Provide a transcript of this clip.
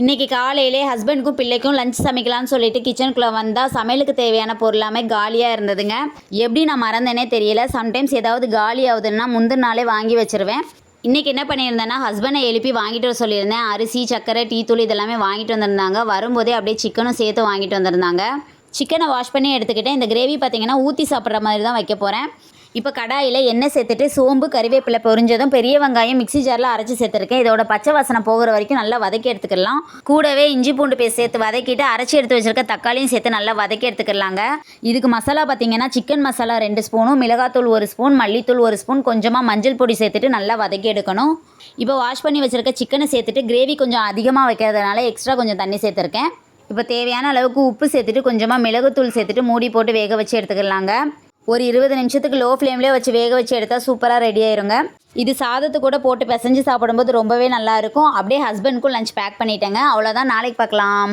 இன்றைக்கி காலையிலே ஹஸ்பண்டுக்கும் பிள்ளைக்கும் லஞ்ச் சமைக்கலாம்னு சொல்லிட்டு கிச்சனுக்குள்ளே வந்தால் சமையலுக்கு தேவையான பொருளாமே காலியாக இருந்ததுங்க. எப்படி நான் மறந்தேனே தெரியல. சம்டைம்ஸ் ஏதாவது காலி ஆகுதுன்னா முந்தின நாளே வாங்கி வச்சிருவேன். இன்றைக்கி என்ன பண்ணியிருந்தேன்னா ஹஸ்பண்டை எழுப்பி வாங்கிட்டு வர சொல்லியிருந்தேன். அரிசி சர்க்கரை டீ தூள் இதெல்லாமே வாங்கிட்டு வந்திருந்தாங்க. வரும்போதே அப்படியே சிக்கனும் சேர்த்து வாங்கிட்டு வந்திருந்தாங்க. சிக்கனை வாஷ் பண்ணி எடுத்துக்கிட்டேன். இந்த கிரேவி பார்த்தீங்கன்னா ஊற்றி சாப்பிட்ற மாதிரி தான் வைக்க போகிறேன் இப்போ கடாயில் எண்ணெய் சேர்த்துட்டு சோம்பு கறிவேப்பிலை பொரிஞ்சதும் பெரிய வெங்காயம் மிக்ஸி ஜாரில் அரைச்சி சேர்த்துருக்கேன். இதோட பச்சை வாசனை போகிற வரைக்கும் நல்லா வதக்கி எடுத்துக்கலாம். கூடவே இஞ்சி பூண்டு பேஸ்ட் சேர்த்து வதக்கிட்டு அரைச்சி எடுத்து வச்சிருக்க தக்காளியும் சேர்த்து நல்லா வதக்கி எடுத்துக்கலாங்க. இதுக்கு மசாலா பார்த்தீங்கன்னா சிக்கன் மசாலா ரெண்டு ஸ்பூனும் மிளகாத்தூள் ஒரு ஸ்பூன் மல்லித்தூள் ஒரு ஸ்பூன் கொஞ்சமாக மஞ்சள் பொடி சேர்த்துட்டு நல்லா வதக்கி எடுக்கணும். இப்போ வாஷ் பண்ணி வச்சிருக்க சிக்கனை சேர்த்துட்டு கிரேவி கொஞ்சம் அதிகமாக வைக்கிறதுனால எக்ஸ்ட்ரா கொஞ்சம் தண்ணி சேர்த்துருக்கேன். இப்போ தேவையான அளவுக்கு உப்பு சேர்த்துட்டு கொஞ்சமாக மிளகுத்தூள் சேர்த்துட்டு மூடி போட்டு வேக வச்சு எடுத்துக்கலாங்க. ஒரு இருபது நிமிஷத்துக்கு லோ ஃப்ளேம்லேயே வச்சு வேக வச்சு எடுத்தால் சூப்பராக ரெடி ஆயிருங்க. இது சாதத்து கூட போட்டு பிசைஞ்சு சாப்பிடும்போது ரொம்பவே நல்லாயிருக்கும் அப்படியே ஹஸ்பண்ட்க்கும் லஞ்ச் பேக் பண்ணிட்டேங்க. அவ்வளோதான் நாளைக்கு பார்க்கலாம்.